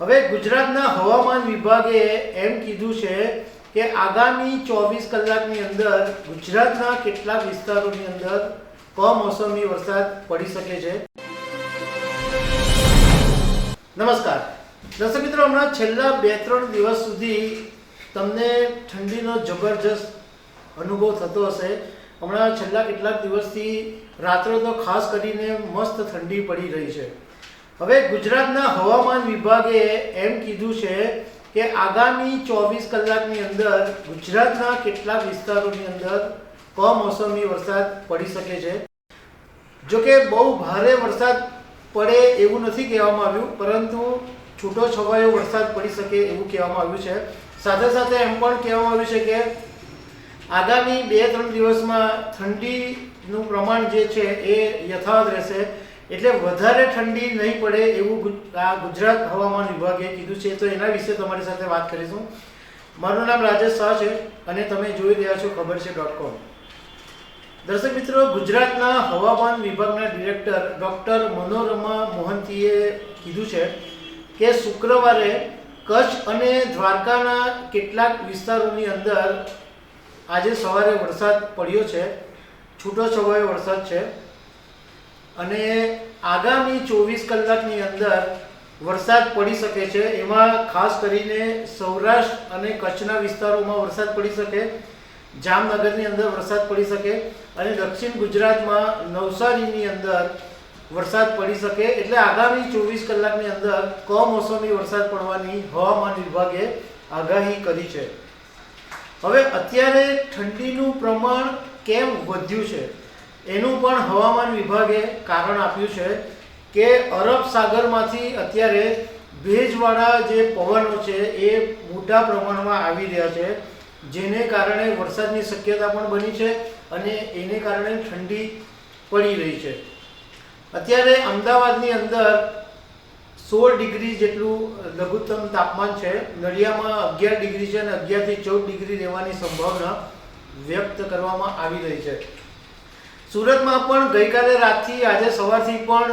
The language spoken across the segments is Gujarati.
હવે ગુજરાતના હવામાન વિભાગે એમ કીધું છે કે આગામી ચોવીસ કલાકની અંદર ગુજરાતના કેટલાક વિસ્તારોની અંદર કમોસમી વરસાદ પડી શકે છે. નમસ્કાર. દર્શક મિત્રો, હમણાં છેલ્લા બે ત્રણ દિવસ સુધી તમને ઠંડીનો જબરજસ્ત અનુભવ થતો હશે. હમણાં છેલ્લા કેટલાક દિવસથી રાત્રે તો ખાસ કરીને મસ્ત ઠંડી પડી રહી છે. હવે ગુજરાતના હવામાન વિભાગે એમ કીધું છે કે આગામી ચોવીસ કલાકની અંદર ગુજરાતના કેટલાક વિસ્તારોની અંદર કમોસમી વરસાદ પડી શકે છે. જોકે બહુ ભારે વરસાદ પડે એવું નથી કહેવામાં આવ્યું, પરંતુ છૂટો છવાયો વરસાદ પડી શકે એવું કહેવામાં આવ્યું છે. સાથે સાથે એમ પણ કહેવામાં આવ્યું છે કે આગામી બે ત્રણ દિવસમાં ઠંડીનું પ્રમાણ જે છે એ યથાવત રહેશે. એટલે વધારે ઠંડી નહીં પડે એવું આ ગુજરાત હવામાન વિભાગે કીધું છે. તો એના વિશે તમારી સાથે વાત કરીશું. મારું નામ રાજેશ શાહ છે અને તમે જોઈ રહ્યા છો ખબર છે ડોટ કોમ. દર્શક મિત્રો, ગુજરાતના હવામાન વિભાગના ડિરેક્ટર ડૉક્ટર મનોરમા મોહંતીએ કીધું છે કે શુક્રવારે કચ્છ અને દ્વારકાના કેટલાક વિસ્તારોની અંદર આજે સવારે વરસાદ પડ્યો છે. છૂટો છવાયો વરસાદ છે. અને આગામી ચોવીસ કલાકની અંદર વરસાદ પડી શકે છે. એમાં ખાસ કરીને સૌરાષ્ટ્ર અને કચ્છના વિસ્તારોમાં વરસાદ પડી શકે, જામનગરની અંદર વરસાદ પડી શકે અને દક્ષિણ ગુજરાતમાં નવસારીની અંદર વરસાદ પડી શકે. એટલે આગામી ચોવીસ કલાકની અંદર કમોસમી વરસાદ પડવાની હવામાન વિભાગે આગાહી કરી છે. હવે અત્યારે ઠંડીનું પ્રમાણ કેમ વધ્યું છે? એનું પણ હવામાન વિભાગે કારણ આપ્યું છે કે અરબ સાગરમાંથી અત્યારે ભેજવાળા જે પવનો છે એ મોટા પ્રમાણમાં આવી રહ્યા છે, જેને કારણે વરસાદની શક્યતા પણ બની છે અને એને કારણે ઠંડી પડી રહી છે. અત્યારે અમદાવાદની અંદર સોળ ડિગ્રી જેટલું લઘુત્તમ તાપમાન છે, નડિયામાં અગિયાર ડિગ્રી છે અને અગિયારથી ચૌદ ડિગ્રી રહેવાની સંભાવના વ્યક્ત કરવામાં આવી રહી છે. સુરતમાં પણ ગઈકાલે રાતથી આજે સવારથી પણ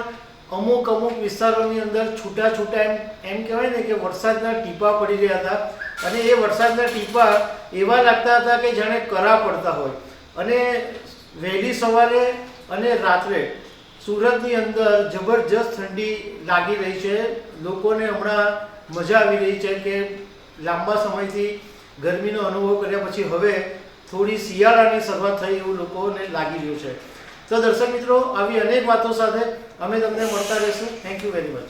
અમુક અમુક વિસ્તારોની અંદર છૂટા છૂટા એમ એમ કહેવાય ને કે વરસાદના ટીપા પડી રહ્યા હતા. અને એ વરસાદના ટીપા એવા લાગતા હતા કે જાણે કરા પડતા હોય. અને વહેલી સવારે અને રાત્રે સુરતની અંદર જબરજસ્ત ઠંડી લાગી રહી છે. લોકોને હમણાં મજા આવી રહી છે કે લાંબા સમયથી ગરમીનો અનુભવ કર્યા પછી હવે થોડી શિયાળાની શરૂઆત થઈ એવું લોકોને લાગી રહ્યું છે. તો દર્શક મિત્રો, આવી અનેક વાતો સાથે અમે તમને મળતા રહીશું. Thank you very much